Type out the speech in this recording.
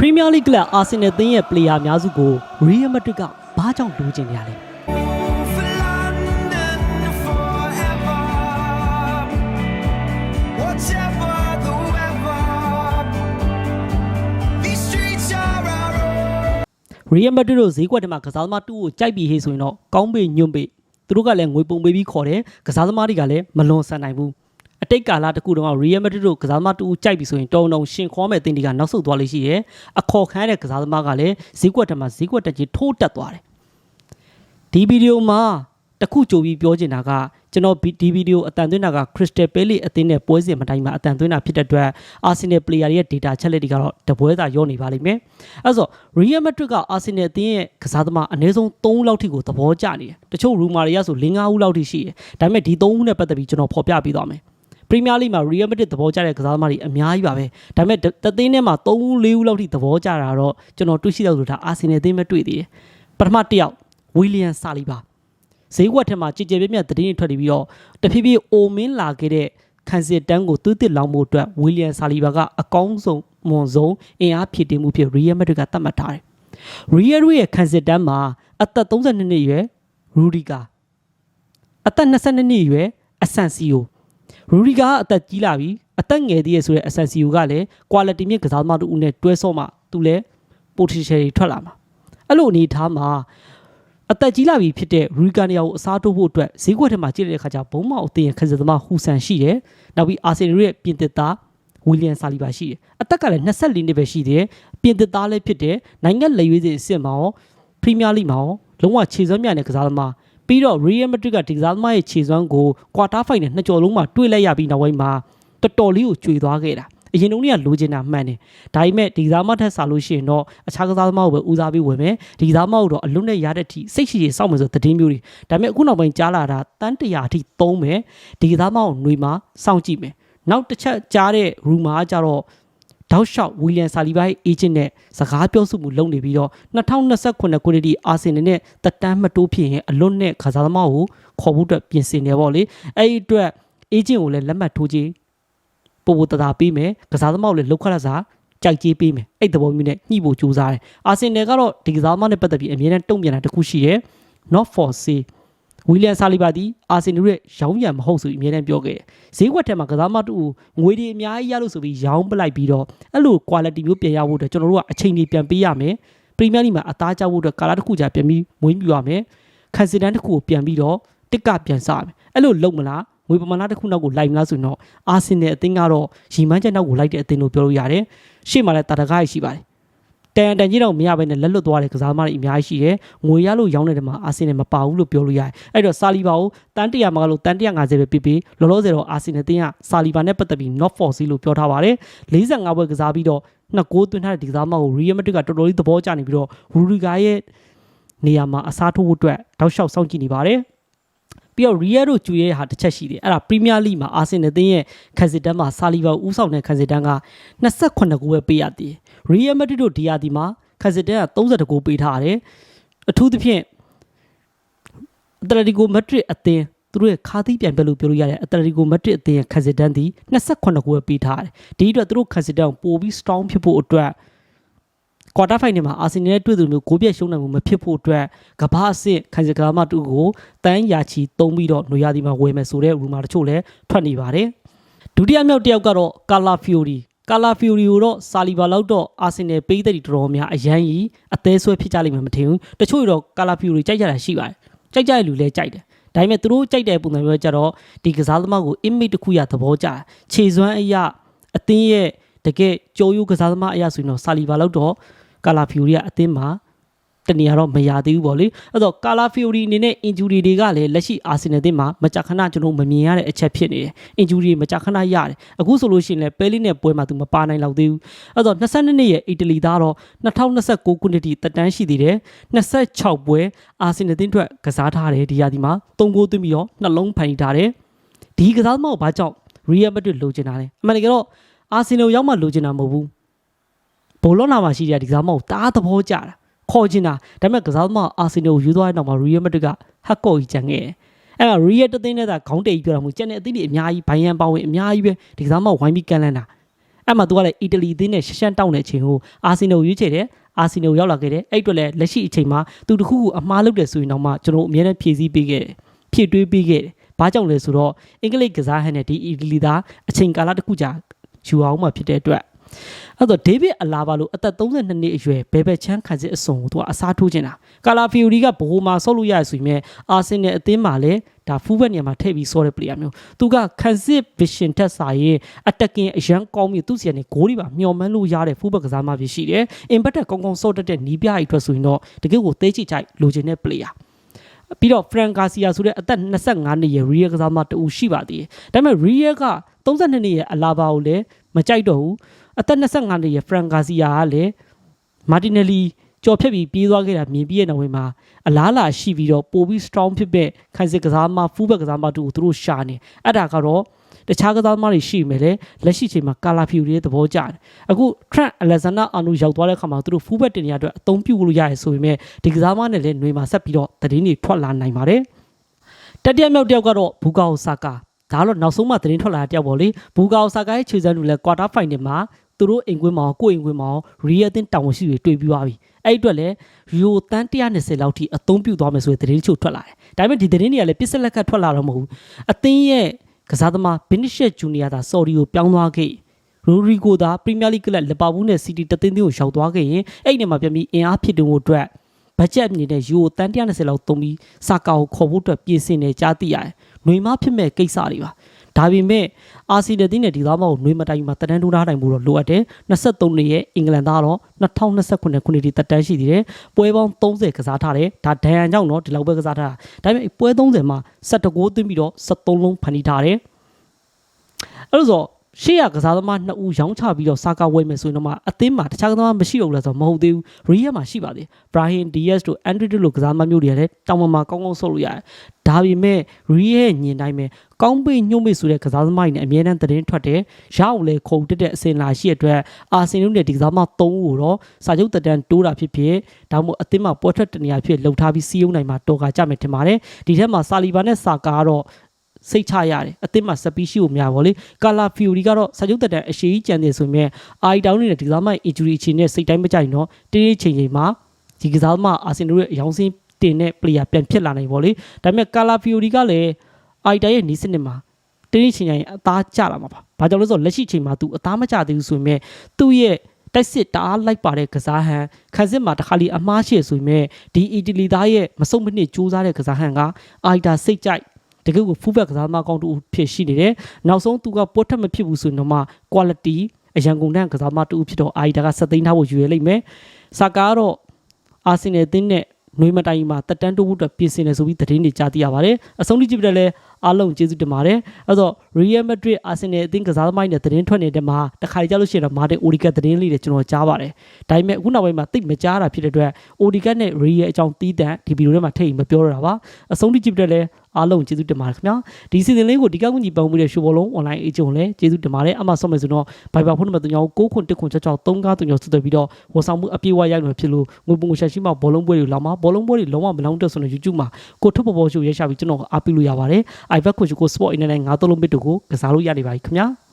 ပရီးမီးယားလိဂ်ကလပ်အာဆင်နယ်သင်းရဲ့ပလေယာအများစုကိုရီယယ်မက်ဒရစ်ကဘာကြောင့်လိုချင်နေရလဲ for London forever. Whatever the weather, these streets are our own. ရီယယ်မက်ဒရစ်တို့ဈေးကွက်ထဲမှာကစားသမားတူကိုကြိုက်ပြီးဟေးဆိုရင်တော့ကောင်းပေညွန့်ပေသူတို့ကလည်းငွေပုံပေးပြီးခေါ်တယ်ကစားသမားတွေကလည်းမလွန်ဆန်နိုင်ဘူး အတိတ်ကာလတစ်ခုတုန်းကရီယယ်မက်ဒရစ်တို့ကစားသမားတူကိုကြိုက်ပြီးဆိုရင်တုံတုံရှင်ခေါ်မဲ့အသင်းတွေကနောက်ဆုတ်သွားလိမ့်ရှိတယ်အခေါ်ခံရတဲ့ကစားသမားကလည်းဈေးကွက်ထဲမှာဈေးကွက်တက်ကြီးထိုးတက်သွားတယ်ဒီဗီဒီယိုမှာတစ်ခုကြိုပြီးပြောချင်တာကကျွန်တော်ဒီဗီဒီယိုအတန်သွင်းတာက Crystal Palace အသင်းနဲ့ပွဲစဉ်မတိုင်းမှာအတန်သွင်းတာဖြစ်တဲ့အတွက် Arsenal player ရဲ့ data ချက်လက်တွေကတော့တပွဲသာရောနေပါလိမ့်မယ်။အဲဆို Real Madrid က Arsenal အသင်းရဲ့ကစားသမားအနည်းဆုံး3လောက်ထိကိုသဘောကျနေတယ်။တချို့ rumor တွေကဆို4-5ဦးလောက်ထိရှိတယ်။ဒါပေမဲ့ဒီ3ဦးနဲ့ပတ်သက်ပြီးကျွန်တော်ဖော်ပြပေးသွားမယ်။ Premier League မှာ Real Madrid သဘောကျတဲ့ကစားသမားတွေအများကြီးပါပဲ။ဒါပေမဲ့တသင်းထဲမှာ3ဦး4ဦးလောက်ထိသဘောကျတာတော့ကျွန်တော်တွေ့ရှိတော့ဆိုတာ Arsenal အသင်းပဲတွေ့သေးတယ်။ပထမတစ်ယောက် William Saliba ဈေးကွက်ထဲမှာကြည်ကြဲပြည့်ပြည့်သတင်းတွေထွက်နေပြီးတော့တဖြည်းဖြည်းအိုမင်းလာခဲ့တဲ့ခန်းစစ်တန်းကိုသွေးတစ်လောင်းမှုအတွက်ဝီလီယံဆာလီဘာကအကောင်းဆုံးမွန်ဆုံးအင်အားဖြည့်တင်မှုဖြစ်ရီယယ်မက်ဒရစ်ကသတ်မှတ်ထားတယ်။ရီယယ်ရဲ့ခန်းစစ်တန်းမှာအသက်32နှစ်အရွယ်ရူဒီကာအသက်22နှစ်အရွယ်အဆန်စီယို ရူဒီကာကအသက်ကြီးလာပြီအသက်ငယ်သေးရဲ့ဆိုတဲ့အဆန်စီယိုကလည်း quality မြင့်ကစားသမားတူဦးနဲ့တွဲဆော့မှသူလည်း potential တွေထွက်လာမှာအဲ့လိုအနေထားမှာအသက်ကြီးလာပြီဖြစ်တဲ့ရီကာနီယာကိုအစားထိုးဖို့အတွက်ဈေးကွက်ထဲမှာကြည့်တဲ့အခါကျဘုံမောက်အသင်းရဲ့ခက်စသမားဟူဆန်ရှိတယ်။နောက်ပြီးအာဆင်နယ်ရဲ့ပြင်သစ်သားဝီလီယံဆာလီဘာရှိတယ်။အသက်ကလည်း24နှစ်ပဲရှိတယ်။ပြင်သစ်သားလည်းဖြစ်တယ်။နိုင်ငံလက်ရွေးစင်အစ်စ်မှာရောပရီးမီးယားလိမှာရောလုံးဝခြေစွမ်းမြတဲ့ကစားသမား ပြီးတော့ Real Madrid ကဒီကစားသမားရဲ့ခြေစွမ်းကိုကွာတာဖိုင်နဲ့နှစ်ကြော်လုံးမှာတွေ့လိုက်ရပြီးနောက်ပိုင်းမှာတော်တော်လေးကိုကျွေသွားခဲ့တာ။အရင်တုန်းကလိုချင်တာမှန်တယ်။ဒါပေမဲ့ဒီကစားမထက်စားလို့ရှိရင်တော့အခြားကစားသမားကိုပဲဦးစားပေးဝင်မယ်။ဒီကစားသမားကိုတော့အလွတ်နဲ့ရတဲ့အထိစိတ်ရှိရှိစောင့်မယ်ဆိုတဲ့တင်းမျိုးတွေ။ဒါပေမဲ့အခုနောက်ပိုင်းကြားလာတာတန်းတရာအထိသုံးမယ်။ဒီကစားသမားကိုຫນွေမှာစောင့်ကြည့်မယ်။နောက်တစ်ချက်ကြားတဲ့ရူမာကကြတော့ တောက်လျှောက်ဝီလီယံဆာလီဘာရဲ့အေဂျင့်နဲ့စကားပြောဆိုမှုလုပ်နေပြီးတော့2029ခုနှစ်ထိအာဆင်နယ်နဲ့တက်တန်းမတိုးဖြစ်ရင်အလွတ်နဲ့ကစားသမားကိုခေါ်ဖို့အတွက်ပြင်ဆင်နေပါလေ။အဲ့ဒီအတွက်အေဂျင့်ကိုလည်းလက်မှတ်ထိုးကြည့်ပို့ပို့တတာပေးမယ်ကစားသမားကိုလည်းလောက်ခရစားကြိုက်ကြေးပေးမယ်အဲ့သဘောမျိုးနဲ့ညှိဖို့ကြိုးစားတယ်အာဆင်နယ်ကတော့ဒီကစားသမားနဲ့ပတ်သက်ပြီးအမြဲတမ်းတုံ့ပြန်တာတစ်ခုရှိတယ် not for sale ဝီလီယံဆာလီဘာဒီအာဆင်နယ်ရဲ့ရောင်းရံမဟုတ်ဆိုပြီးအမြဲတမ်းပြောခဲ့တယ်ဈေးကွက်ထဲမှာကစားသမားတူငွေတွေအများကြီးရလို့ဆိုပြီးရောင်းပလိုက်ပြီးတော့အဲ့လို quality မျိုးပြန်ရဖို့အတွက်ကျွန်တော်တို့ကအချိန်ကြီးပြန်ပေးရမယ်ပရီးမီးယားလိမှာအသားကျဖို့အတွက်ကာလာတစ်ခုကြာပြန်ပြီးမွေးမြူရမယ်ခန်စီဒန်တစ်ခုကိုပြန်ပြီးတော့တစ်ကပြန်စားမယ်အဲ့လိုလုပ်မလားငွေပမာဏတစ်ခုနောက်ကိုလိုက်မလားဆိုရင်တော့အာဆင်နယ်အသင်းကတော့ရီမန်းချက်နောက်ကိုလိုက်တဲ့အသင်းလို့ပြောလို့ရတယ်ရှေ့မှာလည်းတာတကားရရှိပါတယ် တန်တန်ကြီးတော့မရဘဲနဲ့လက်လွတ်သွားတဲ့ကစားသမားတွေအများကြီးရှိတယ်ငွေရလို့ရောင်းတဲ့တမှာအာဆင်နယ်မပါဘူးလို့ပြောလို့ရတယ်အဲ့တော့ဆာလီဘာကိုတန်100မှာလို့တန်150ပဲပြပြလောလောဆယ်တော့အာဆင်နယ်တင်းကဆာလီဘာနဲ့ပတ်သက်ပြီး not for sale လို့ပြောထားပါတယ်45ဘွဲကစားပြီးတော့နှစ်ကိုးသွင်းထားတဲ့ဒီကစားသမားကိုရီယယ်မက်ဒရစ်ကတော်တော်လေးသဘောကျနေပြီးတော့ရူရီဂါရဲ့နေရာမှာအစားထိုးဖို့အတွက်တောက်လျှောက်စောင့်ကြည့်နေပါတယ် ပြီးတော့ Real တို့ကျူရဲ့ဟာတစ်ချက်ရှိတယ်အဲ့ဒါ Premier League မှာ Arsenal တင်းရဲ့ခန်းစစ်တန်းမှာဆာလီဘာဦးဆောင်တဲ့ခန်းစစ်တန်းက28ကိုပဲပေးရသေးတယ် Real Madrid တို့ဒီယာဒီမှာခန်းစစ်တန်းက32ကိုပေးထားတယ်အထူးသဖြင့်အတလက်တီကိုမက်ဒရစ်အသင်းသူတို့ရဲ့ခါသီးပြန်ပြလို့ပြောလို့ရတယ်အတလက်တီကိုမက်ဒရစ်အသင်းရဲ့ခန်းစစ်တန်းဒီ28ကိုပဲပေးထားတယ်ဒီအတွက်သူတို့ခန်းစစ်တန်းကိုပို့ပြီး strong ဖြစ်ဖို့အတွက် ကွာတာဖိုင်နယ်မှာအာဆင်နယ်နဲ့တွေ့သူမျိုးဂိုးပြက်ရှုံးနိုင်မှုမဖြစ်ဖို့အတွက်ကဘာအဆင့်ခိုင်စကားမတူကိုတန်းရာချီတုံးပြီးတော့နွေရာသီမှာဝယ်မယ်ဆိုတဲ့ရူမာတချို့လည်းထွက်နေပါတယ်ဒုတိယမြောက်တစ်ယောက်ကတော့ကာလာဖီယိုရီကာလာဖီယိုရီကိုတော့ဆာလီဘာလောက်တော့အာဆင်နယ်ပေးတဲ့ဒီတော်တော်များအရန်ကြီးအသေးဆွဲဖြစ်ကြလိမ့်မယ်မထင်ဘူးတချို့တော့ကာလာဖီယိုရီကြိုက်ကြတာရှိပါတယ်ကြိုက်ကြတဲ့လူလည်းကြိုက်တယ်ဒါပေမဲ့သူတို့ကြိုက်တဲ့ပုံစံမျိုးကြတော့ဒီကစားသမားကို image တစ်ခုရသဘောကျတယ်ခြေစွမ်းအရာအသင်းရဲ့တကယ်ကြိုးရိုးကစားသမားအရာဆိုရင်တော့ဆာလီဘာလောက်တော့ ကာလာဖီယိုရီကအသင်းမှာတနေရာတော့မရသေးဘူးပေါ့လေအဲ့တော့ကာလာဖီယိုရီအနေနဲ့ injury တွေကလည်းလက်ရှိအာဆင်နယ်အသင်းမှာမကြာခဏကျွန်တော်မမြင်ရတဲ့အချက်ဖြစ်နေတယ် injury မကြာခဏရတယ်အခုဆိုလို့ရှိရင်လည်းပဲလီနဲ့ပွဲမှာသူမပါနိုင်တော့သေးဘူးအဲ့တော့22နှစ်ရဲ့အီတလီသားတော့2029ခုနှစ်ထိတက်တန်းရှိသေးတယ်26ပွဲအာဆင်နယ်အသင်းအတွက်ကစားထားတယ်ဒီရာဒီမှာ3ဂိုးသွင်းပြီးတော့နှလုံးဖန်တီးထားတယ်ဒီကစားသမားကိုဘာကြောင့် Real Madrid လိုချင်တာလဲအမှန်တကယ်တော့အာဆင်နယ်ရောက်မှလိုချင်တာမဟုတ်ဘူး ဘောလုံးနာမှာရှိတဲ့ဒီကစားမကိုတအားသဘောကျတာခေါ်ချင်တာဒါပေမဲ့ကစားသမားအာဆင်နယ်ကိုယူသွားတဲ့နောက်မှာရီယယ်မက်ဒရစ်ကဟက်ကော့ကြီးကြံခဲ့တယ်အဲ့ဒါရီယယ်တသိန်းနဲ့သာခေါင်းတိတ်ကြီးပြောတာမဟုတ်ကျန်တဲ့အသင်းတွေအများကြီးဘိုင်ယန်ပါဝင်အများကြီးပဲဒီကစားမကိုဝိုင်းပြီးကန်လန်းတာအဲ့မှာသူကလည်းအီတလီအသင်းနဲ့ရှရှမ်းတောင်းတဲ့အချိန်ကိုအာဆင်နယ်ကိုရွေးချယ်တယ်အာဆင်နယ်ကိုရောက်လာခဲ့တယ်အဲ့အတွက်လည်းလက်ရှိအချိန်မှာသူတခုခုအမှားလုပ်တယ်ဆိုရင်တော့မှကျွန်တော်တို့အများနဲ့ဖြည့်ဆည်းပေးခဲ့တယ်ဖြည့်တွေးပေးခဲ့တယ်ဘာကြောင့်လဲဆိုတော့အင်္ဂလိပ်ကစားဟန်နဲ့ဒီအီတလီသားအချိန်ကာလတစ်ခုကြာယူအောင်မှဖြစ်တဲ့အတွက် အဲ့တော့ဒေးဗစ်အလာဘာလို့အသက်32နှစ်အရွယ်ဘယ်ဘက်ချမ်းခံစစ်အစုံကိုသူကအစားထိုးခြင်းတာကာလာဖီယိုရီကဘိုးမှာဆော့လို့ရရဆိုရင်မဲ့အာဆင်နယ်အသင်းမှာလည်းဒါဖူးဘက်နေရာမှာထည့်ပြီးဆော့တဲ့ player မျိုးသူကခံစစ် vision တက်စာရင်အတက်ကင်အရန်ကောင်းပြီးသူစီကနေဂိုးတွေပါမျော်မှန်းလို့ရတဲ့ဖူးဘက်ကစားမှဖြစ်ရှိတယ်။ impact ကောင်းကောင်းဆော့တတ်တဲ့နီးပြအိတ်အတွက်ဆိုရင်တော့တကယ်ကိုသေးချစ်ကြိုက်လိုချင်တဲ့ player ပြီးတော့ Frank Garcia ဆိုတဲ့အသက်25နှစ်ရဲ့ Real ကစားမတူရှိပါသေးတယ်။ဒါပေမဲ့ Real က32နှစ်ရဲ့အလာဘာကိုလည်းမကြိုက်တော့ဘူး။ အသက်25နှစ်ရဲ့ Frank Garcia ကလည်း Martinelli ကြော်ဖြတ်ပြီးပြေးသွားခဲ့တာမြင်ပြီးတဲ့နောက်ပိုင်းမှာအလားလာရှိပြီးတော့ပိုပြီး strong ဖြစ်တဲ့ခိုင်စစ်ကစားမ fullback ကစားမတူကိုသူတို့ရှာနေအဲ့ဒါကတော့တခြားကစားသမားတွေရှိမယ်လေလက်ရှိချိန်မှာကာလာဖီယိုရဲ့သဘောကျတယ်အခု Trent Alexander Arnold ရောက်သွားတဲ့ခါမှာသူတို့ fullback တင်ရတဲ့အတွက်အသုံးပြုလို့ရတယ်ဆိုပေမဲ့ဒီကစားသမားနဲ့လည်းຫນွေမှာဆက်ပြီးတော့သတင်းတွေထွက်လာနိုင်ပါတယ်တတိယမြောက်တစ်ယောက်ကတော့ဘူကာအိုဆာကာဒါတော့နောက်ဆုံးမှသတင်းထွက်လာတဲ့တယောက်ပေါ့လေဘူကာအိုဆာကာရဲ့ခြေစမ်းလူလဲ quarter final မှာ သူတို့အိမ်ကွင်းမှာရောကိုယ့်အိမ်ကွင်းမှာရောရီယယ်တင်တောင်ရှိတွေတွေ့ပြီးသွားပြီအဲ့ဒီအတွက်လည်းရီယိုတန်း120လောက်ထိအသုံးပြုသွားမယ်ဆိုတဲ့သတင်းတချို့ထွက်လာတယ်ဒါပေမဲ့ဒီသတင်းတွေကလည်းပစ္စလက်ကထွက်လာတော့မဟုတ်ဘူးအသင်းရဲ့ကစားသမားဘင်းနစ်ရှက်ဂျူနီယာသာဆော်ဒီကိုပြောင်းသွားခဲ့ရိုရီဂိုသာပရီးမီးယားလိဂ်ကလပ်လီဗာပူးနဲ့စီးတီးတသင်းသင်းကိုရောက်သွားခဲ့ရင်အဲ့ဒီနေရာမှာပြန်ပြီးအင်အားဖြစ်တုံဖို့အတွက်ဘတ်ဂျက်အနေနဲ့ယူကိုတန်း120လောက်သုံးပြီးစာကာကိုခေါ်ဖို့အတွက်ပြင်ဆင်နေကြသိရတယ်။ຫນွေမဖြစ်မဲ့ကိစ္စတွေပါ။ ဒါပေမဲ့အာဆီနယ်တင်းနဲ့ဒီသားမောက်ຫນွေမတိုင်မှာတန်တန်းထိုးထားနိုင်မှုတော့လိုအပ်တယ်။23နှစ်ရဲ့အင်္ဂလန်သားတော့2029ခုနှစ်ထိတက်တန်းရှိသေးတယ်။ပွဲပေါင်း30ကစားထားတယ်။ဒါဒဏ်ရန်ကြောင့်တော့ဒီလောက်ပဲကစားထားတာ။ဒါပေမဲ့ပွဲ30မှာ17ဂိုးသွင်းပြီးတော့73လုံးဖန်တီးထားတယ်။အဲ့လိုဆို ရှေ့ရကစားသမားနှစ်ဦးရောင်းချပြီးတော့စာကာဝယ်မယ်ဆိုရင်တော့မှအသင်းမှာတခြားကစားသမားမရှိတော့ဘူးလားဆိုတော့မဟုတ်သေးဘူးရီးယားမှာရှိပါသေးတယ်ဘရာဟင်ဒီယက်စ်တို့အန်ဒရီတို့လိုကစားသမားမျိုးတွေကလည်းတောင်ပမာကောင်းကောင်းဆုပ်လို့ရတယ်ဒါပေမဲ့ရီးယားရဲ့ညင်တိုင်းပဲကောင်းပိတ်ညှို့မိတ်ဆိုတဲ့ကစားသမားတွေနဲ့အမြဲတမ်းသတင်းထွက်တယ်ရအောင်လေခုံတက်တဲ့အစင်လာရှိတဲ့အတွက်အာဆင်နယ်နဲ့ဒီကစားသမား၃ဦးကိုတော့စာချုပ်တက်တန်းတိုးတာဖြစ်ဖြစ်ဒါမှမဟုတ်အသင်းမှာပွဲထွက်တနေရာဖြစ်လှုပ်ထားပြီးစီးယုံနိုင်မှာတော်ကကြမယ်ထင်ပါတယ်ဒီထက်မှာဆာလီဘာနဲ့ဆာကာကတော့ စိတ်ချရတယ်အသင်းမှာစပီရှိကိုများပါလေကာလာဖီယိုရီကတော့စာချုပ်တက်တန်အရှိကြီးကြံနေဆိုမြဲအာရီတောင်းနေတဲ့ဒီကစားမအင်ဂျူရီအချိန်နဲ့စိတ်တိုင်းမကြိုက်တော့တင်းတင်းချိန်ချိန်မှာဒီကစားမအာဆင်နယ်ရဲ့အယောင်စင်းတင်တဲ့ player ပြန်ဖြစ်လာနိုင်ပါလေဒါပေမဲ့ကာလာဖီယိုရီကလည်းအာရီတိုင်ရဲ့နီးစနစ်မှာတင်းတင်းချိန်ချိန်အသားကျလာမှာပါဘာကြောင့်လဲဆိုတော့လက်ရှိချိန်မှာသူအသားမကျသေးဘူးဆိုမြဲသူ့ရဲ့တိုက်စစ်တအားလိုက်ပါတဲ့ကစားဟန်ခန်းစစ်မှာတစ်ခါလီအမားရှိရဆိုမြဲဒီအီတလီသားရဲ့မစုံမနစ်ကြိုးစားတဲ့ကစားဟန်ကအာရီတာစိတ်ကြိုက် တကယ်ကိုဖူးဘက်ကစားသမားကောင်းတူဖြစ်ရှိနေတယ်။နောက်ဆုံးသူကပို့ထက်မဖြစ်ဘူးဆိုရင်တော့မှ quality အရန်ကုန်တန်းကစားသမားတူဖြစ်တော့အာရီတာကစက်သိမ်းထားဖို့ယူရလိမ့်မယ်။ဆာကာကတော့အာဆင်နယ်အသင်းနဲ့နှွေးမတိုင်မှာတက်တန်းတိုးဖို့အတွက်ပြင်ဆင်နေဆိုပြီးသတင်းတွေကြားသိရပါတယ်။အဆုံးထိကြည့်ပြတယ်လဲအားလုံးကျေးဇူးတင်ပါတယ်။အဲ့တော့ Real Madrid Arsenal အသင်းကစားသမားတွေနဲ့သတင်းထွက်နေတဲ့မှာတခါကြလို့ရှိရင်တော့မာတင် Odegaard သတင်းလေးတွေကျွန်တော်ကြားပါတယ်။ဒါပေမဲ့အခုနောက်ပိုင်းမှာသိပ်မကြားတာဖြစ်တဲ့အတွက် Odegaard နဲ့ Real အကြောင်းတီးတန့်ဒီဗီဒီယိုထဲမှာထည့်ပြီးမပြောရတာပါ။အဆုံးထိကြည့်ပြတယ်လဲအားလုံးကျေးဇူးတင်ပါတယ်ခင်ဗျာ။ဒီစီစဉ်လေးကိုဒီကောက်ကူညီပံ့ပိုးတဲ့ရှိုးဘောလုံး online agent ကိုလည်းကျေးဇူးတင်ပါတယ်။အမှဆုံးမယ်ဆိုတော့ Viber ဖုန်းနံပါတ်3 9ခွန်1ခွန်6 6 3 9 3 6ဆက်သွယ်ပြီးတော့ဝန်ဆောင်မှုအပြည့်အဝရနိုင်မှာဖြစ်လို့ငွေပုံငွေရှာရှိမှဘောလုံးပွဲတွေလောင်းမှာဘောလုံးပွဲတွေလုံးဝမလောင်းတက်ဆိုတော့ YouTube မှာကိုထုတ်ပေါ်ပေါ်ရှိုးရရှာပြီးကျွန်တော်အားပေးလို့ရပါတယ်။ iPad ကိုကို Sport Internet 9သုံးလုံးဘစ်တို့ကိုကစားလို့ရနေပါပြီခင်ဗျာ။